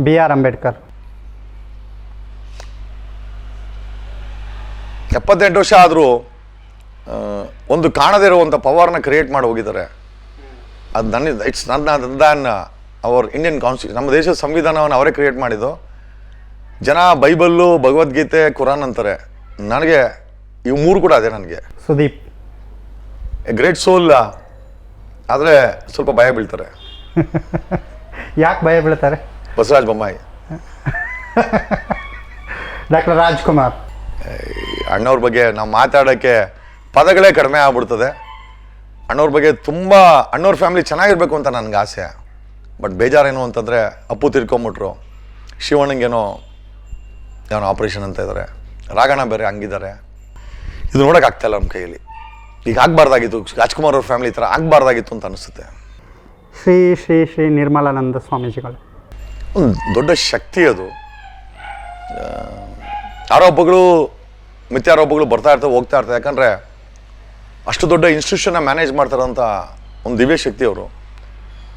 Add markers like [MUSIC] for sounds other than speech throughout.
B R Ambedkar. ಎಪ್ಪತ್ತೆಂಟು ವರ್ಷ ಆದರೂ ಒಂದು ಕಾಣದೇ ಇರುವಂಥ ಪವರ್ನ ಕ್ರಿಯೇಟ್ ಮಾಡಿ ಹೋಗಿದ್ದಾರೆ. ಅದು ನನ್ನ ಇಟ್ಸ್ ನನ್ನ ದಾನ್ ಅವರ್ ಇಂಡಿಯನ್ ಕಾನ್ಸ್ಟಿಟ್ಯೂಷನ್ ನಮ್ಮ ದೇಶದ ಸಂವಿಧಾನವನ್ನು ಅವರೇ ಕ್ರಿಯೇಟ್ ಮಾಡಿದ್ದು. ಜನ ಬೈಬಲ್ಲು ಭಗವದ್ಗೀತೆ ಕುರಾನ್ ಅಂತಾರೆ. ನನಗೆ ಇವು ಮೂರು ಕೂಡ ಅದೇ ನನಗೆ. ಸುದೀಪ್. ಎ ಗ್ರೇಟ್ ಸೋಲ್ ಆದರೆ ಸ್ವಲ್ಪ ಭಯ ಬೀಳ್ತಾರೆ. [LAUGHS] ಯಾಕೆ ಭಯ ಬೀಳ್ತಾರೆ? ಬಸವರಾಜ ಬೊಮ್ಮಾಯಿ ಡಾಕ್ಟರ್ ರಾಜ್ಕುಮಾರ್ ಅಣ್ಣವ್ರ ಬಗ್ಗೆ ನಾವು ಮಾತಾಡೋಕ್ಕೆ ಪದಗಳೇ ಕಡಿಮೆ ಆಗ್ಬಿಡ್ತದೆ. ಅಣ್ಣವ್ರ ಬಗ್ಗೆ ತುಂಬ ಅಣ್ಣವ್ರ ಫ್ಯಾಮಿಲಿ ಚೆನ್ನಾಗಿರ್ಬೇಕು ಅಂತ ನನಗೆ ಆಸೆ. ಬಟ್ ಬೇಜಾರೇನು ಅಂತಂದರೆ ಅಪ್ಪು ತಿರ್ಕೊಂಬಿಟ್ರು. ಶಿವಣ್ಣಂಗೇನೋ ಏನೋ ಆಪ್ರೇಷನ್ ಅಂತ ಇದ್ದಾರೆ ರಾಗಣ ಬೇರೆ ಹಂಗಿದ್ದಾರೆ ಇದು ನೋಡೋಕ್ಕಾಗ್ತಾಯಿಲ್ಲ ನಮ್ಮ ಕೈಯಲ್ಲಿ. ಈಗ ಆಗಬಾರ್ದಾಗಿತ್ತು. ರಾಜ್ಕುಮಾರ್ ಅವ್ರ ಫ್ಯಾಮಿಲಿ ಈ ಥರ ಆಗಬಾರ್ದಾಗಿತ್ತು ಅಂತ ಅನಿಸುತ್ತೆ. ಶ್ರೀ ಶ್ರೀ ಶ್ರೀ ನಿರ್ಮಲಾನಂದ ಸ್ವಾಮೀಜಿಗಳು. ಒಂದು ದೊಡ್ಡ ಶಕ್ತಿ ಅದು. ಆರೋಪಗಳು ಮಿಥ್ಯಾರೋಪಗಳು ಬರ್ತಾ ಇರ್ತವೆ ಹೋಗ್ತಾ ಇರ್ತವೆ ಯಾಕಂದರೆ ಅಷ್ಟು ದೊಡ್ಡ ಇನ್ಸ್ಟಿಟ್ಯೂಷನ್ನ ಮ್ಯಾನೇಜ್ ಮಾಡ್ತಾರಂಥ ಒಂದು ದಿವ್ಯ ಶಕ್ತಿ ಅವರು.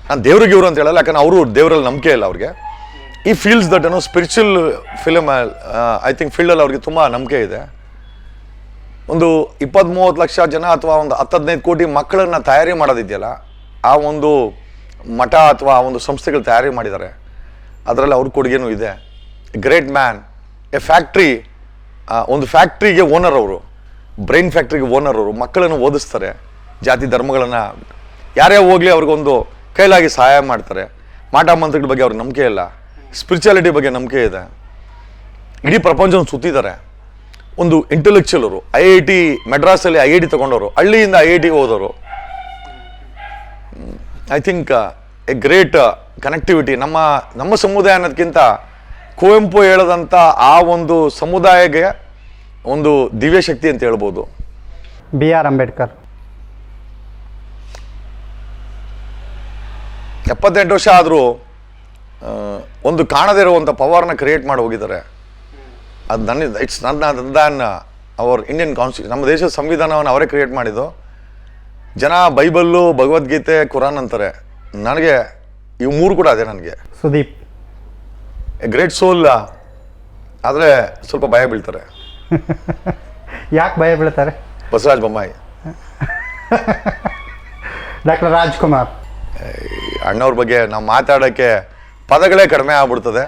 ನಾನು ದೇವ್ರಿಗೆ ಇವರು ಅಂತ ಹೇಳಲ್ಲ, ಯಾಕಂದ್ರೆ ಅವರು ದೇವರಲ್ಲಿ ನಂಬಿಕೆ ಇಲ್ಲ ಅವ್ರಿಗೆ. ಈ ಫೀಲ್ಸ್ ದಟ್ ಏನೋ ಸ್ಪಿರಿಚುವಲ್ ಫಿಲಮ್ ಐ ಥಿಂಕ್ ಫೀಲ್ಡಲ್ಲಿ ಅವ್ರಿಗೆ ತುಂಬ ನಂಬಿಕೆ ಇದೆ. ಒಂದು ಇಪ್ಪತ್ತ್ ಮೂವತ್ತು ಲಕ್ಷ ಜನ ಅಥವಾ ಒಂದು ಹತ್ತು ಹದಿನೈದು ಕೋಟಿ ಮಕ್ಕಳನ್ನ ತಯಾರಿ ಮಾಡೋದಿದೆಯಲ್ಲ, ಆ ಒಂದು ಮಠ ಅಥವಾ ಆ ಒಂದು ಸಂಸ್ಥೆಗಳು ತಯಾರಿ ಮಾಡಿದ್ದಾರೆ. ಅದರಲ್ಲಿ ಅವ್ರ ಕೊಡುಗೆನೂ ಇದೆ. ಗ್ರೇಟ್ ಮ್ಯಾನ್ ಎ ಫ್ಯಾಕ್ಟ್ರಿ ಒಂದು ಫ್ಯಾಕ್ಟ್ರಿಗೆ ಓನರ್ ಅವರು ಬ್ರೈನ್ ಫ್ಯಾಕ್ಟ್ರಿಗೆ ಓನರ್ ಅವರು, ಮಕ್ಕಳನ್ನು ಓದಿಸ್ತಾರೆ, ಜಾತಿ ಧರ್ಮಗಳನ್ನು. ಯಾರೇ ಹೋಗಲಿ ಅವ್ರಿಗೊಂದು ಕೈಲಾಗಿ ಸಹಾಯ ಮಾಡ್ತಾರೆ. ಮಾಟ ಮಂತ್ರಗಳ ಬಗ್ಗೆ ಅವ್ರಿಗೆ ನಂಬಿಕೆ ಇಲ್ಲ. ಸ್ಪಿರಿಚುಯಾಲಿಟಿ ಬಗ್ಗೆ ನಂಬಿಕೆ ಇದೆ. ಇಡೀ ಪ್ರಪಂಚವನ್ನು ಸುತ್ತಿದ್ದಾರೆ. ಒಂದು ಇಂಟೆಲೆಕ್ಚುಯಲ್ ಅವರು ಐ ಐ ಟಿ ಮೆಡ್ರಾಸಲ್ಲಿ ಐ ಐ ಟಿ ತಗೊಂಡವರು, ಹಳ್ಳಿಯಿಂದ ಐ ಐ ಟಿ ಹೋದವರು. I think a great connectivity ನಮ್ಮ ನಮ್ಮ ಸಮುದಾಯ ಅನ್ನೋದಕ್ಕಿಂತ ಕುವೆಂಪು ಹೇಳದಂಥ ಆ ಒಂದು ಸಮುದಾಯಕ್ಕೆ ಒಂದು ದಿವ್ಯ ಶಕ್ತಿ ಅಂತ ಹೇಳ್ಬೋದು. B R Ambedkar. ಎಪ್ಪತ್ತೆಂಟು ವರ್ಷ ಆದರೂ ಒಂದು ಕಾಣದೇ ಇರುವಂಥ ಪವರ್ನ ಕ್ರಿಯೇಟ್ ಮಾಡಿ ಹೋಗಿದ್ದಾರೆ. ಅದು ನನ್ನ ಇಟ್ಸ್ ನನ್ನ ದಾನ್ ಅವರ್ ಇಂಡಿಯನ್ ಕಾನ್ಸ್ಟಿಟ್ಯೂಷನ್ ನಮ್ಮ ದೇಶದ ಸಂವಿಧಾನವನ್ನು ಅವರೇ ಕ್ರಿಯೇಟ್ ಮಾಡಿದ್ದು. ಜನ ಬೈಬಲ್ಲು ಭಗವದ್ಗೀತೆ ಕುರಾನ್ ಅಂತಾರೆ. ನನಗೆ ಇವು ಮೂರು ಕೂಡ ಅದೇ ನನಗೆ. ಸುದೀಪ್. ಎ ಗ್ರೇಟ್ ಸೋಲ್ ಆದರೆ ಸ್ವಲ್ಪ ಭಯ ಬೀಳ್ತಾರೆ. ಯಾಕೆ ಭಯ ಬೀಳ್ತಾರೆ? ಬಸವರಾಜ್ ಬೊಮ್ಮಾಯಿ. ಡಾಕ್ಟರ್ ರಾಜ್ಕುಮಾರ್. ಅಣ್ಣವ್ರ ಬಗ್ಗೆ ನಾವು ಮಾತಾಡೋಕ್ಕೆ ಪದಗಳೇ ಕಡಿಮೆ ಆಗ್ಬಿಡ್ತದೆ.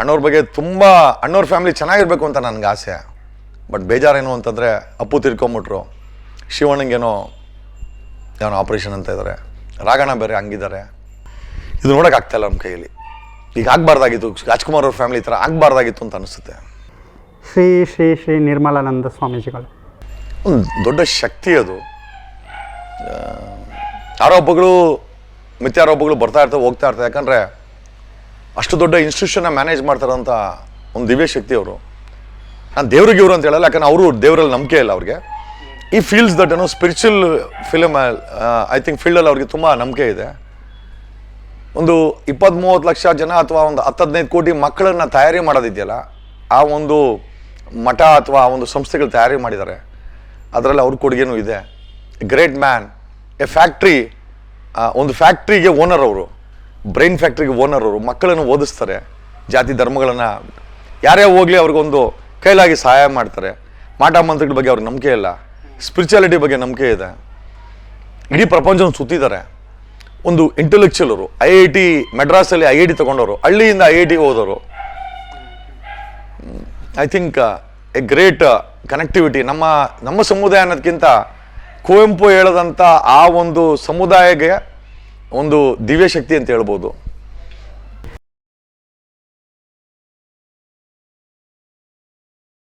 ಅಣ್ಣವ್ರ ಬಗ್ಗೆ ತುಂಬ ಅಣ್ಣವ್ರ ಫ್ಯಾಮಿಲಿ ಚೆನ್ನಾಗಿರಬೇಕು ಅಂತ ನನಗೆ ಆಸೆ. ಬಟ್ ಬೇಜಾರೇನು ಅಂತಂದರೆ ಅಪ್ಪು ತಿರ್ಕೊಂಬಿಟ್ರು. ಶಿವಣ್ಣಂಗೇನೋ ಏನೋ ಆಪ್ರೇಷನ್ ಅಂತ ಇದ್ದಾರೆ ರಾಗಣ ಬೇರೆ ಹಂಗಿದ್ದಾರೆ. ಇದು ನೋಡೋಕ್ಕಾಗ್ತಾಯಿಲ್ಲ ನಮ್ಮ ಕೈಯಲ್ಲಿ. ಈಗ ಆಗಬಾರ್ದಾಗಿತ್ತು ರಾಜ್ಕುಮಾರ್ ಅವ್ರ ಫ್ಯಾಮಿಲಿ ಈ ಥರ ಆಗಬಾರ್ದಾಗಿತ್ತು ಅಂತ ಅನಿಸುತ್ತೆ. ಶ್ರೀ ಶ್ರೀ ಶ್ರೀ ನಿರ್ಮಲಾನಂದ ಸ್ವಾಮೀಜಿಗಳು. ಒಂದು ದೊಡ್ಡ ಶಕ್ತಿ ಅದು. ಆರೋಪಗಳು ಮಿಥ್ಯಾರೋಪಗಳು ಬರ್ತಾ ಇರ್ತವೆ ಹೋಗ್ತಾ ಇರ್ತವೆ ಯಾಕಂದರೆ ಅಷ್ಟು ದೊಡ್ಡ ಇನ್ಸ್ಟಿಟ್ಯೂಷನ್ನ ಮ್ಯಾನೇಜ್ ಮಾಡ್ತಾರಂಥ ಒಂದು ದಿವ್ಯ ಶಕ್ತಿ ಅವರು. ನಾನು ದೇವ್ರಿಗೆ ಇವರು ಅಂತ ಹೇಳಲ್ಲ ಯಾಕಂದ್ರೆ ಅವರು ದೇವರಲ್ಲಿ ನಂಬಿಕೆ ಇಲ್ಲ ಅವ್ರಿಗೆ. ಈ ಫೀಲ್ಸ್ ದಟ್ ಏನೋ ಸ್ಪಿರಿಚುವಲ್ ಫಿಲಮ್ ಐ ಥಿಂಕ್ ಫೀಲ್ಡಲ್ಲಿ ಅವ್ರಿಗೆ ತುಂಬ ನಂಬಿಕೆ ಇದೆ. ಒಂದು ಇಪ್ಪತ್ತ್ ಮೂವತ್ತು ಲಕ್ಷ ಜನ ಅಥವಾ ಒಂದು ಹತ್ತು ಹದಿನೈದು ಕೋಟಿ ಮಕ್ಕಳನ್ನು ತಯಾರಿ ಮಾಡೋದಿದೆಯಲ್ಲ, ಆ ಒಂದು ಮಠ ಅಥವಾ ಆ ಒಂದು ಸಂಸ್ಥೆಗಳು ತಯಾರಿ ಮಾಡಿದ್ದಾರೆ. ಅದರಲ್ಲಿ ಅವ್ರ ಕೊಡುಗೆನೂ ಇದೆ. ಗ್ರೇಟ್ ಮ್ಯಾನ್, ಎ ಫ್ಯಾಕ್ಟ್ರಿ ಒಂದು ಫ್ಯಾಕ್ಟ್ರಿಗೆ ಓನರ್ ಅವರು. ಬ್ರೈನ್ ಫ್ಯಾಕ್ಟ್ರಿಗೆ ಓನರ್ ಅವರು. ಮಕ್ಕಳನ್ನು ಓದಿಸ್ತಾರೆ. ಜಾತಿ ಧರ್ಮಗಳನ್ನು ಯಾರೇ ಹೋಗಲಿ ಅವ್ರಿಗೊಂದು ಕೈಲಾಗಿ ಸಹಾಯ ಮಾಡ್ತಾರೆ. ಮಾಟ ಮಂತ್ರಗಳ ಬಗ್ಗೆ ಅವ್ರಿಗೆ ನಂಬಿಕೆ ಇಲ್ಲ. ಸ್ಪಿರಿಚುಯಾಲಿಟಿ ಬಗ್ಗೆ ನಂಬಿಕೆ ಇದೆ. ಇಡೀ ಪ್ರಪಂಚವನ್ನು ಸುತ್ತಿದ್ದಾರೆ. ಒಂದು ಇಂಟೆಲೆಕ್ಚುಲರು ಐ ಐ ಟಿ ಮೆಡ್ರಾಸಲ್ಲಿ ಐ ಐ ಟಿ ತಗೊಂಡವರು, ಹಳ್ಳಿಯಿಂದ ಐ ಐ ಟಿ ಹೋದವರು. I think a great connectivity ನಮ್ಮ ನಮ್ಮ ಸಮುದಾಯ ಅನ್ನೋದಕ್ಕಿಂತ ಕುವೆಂಪು ಹೇಳದಂಥ ಆ ಒಂದು ಸಮುದಾಯಕ್ಕೆ ಒಂದು ದಿವ್ಯ ಶಕ್ತಿ ಅಂತ ಹೇಳ್ಬೋದು.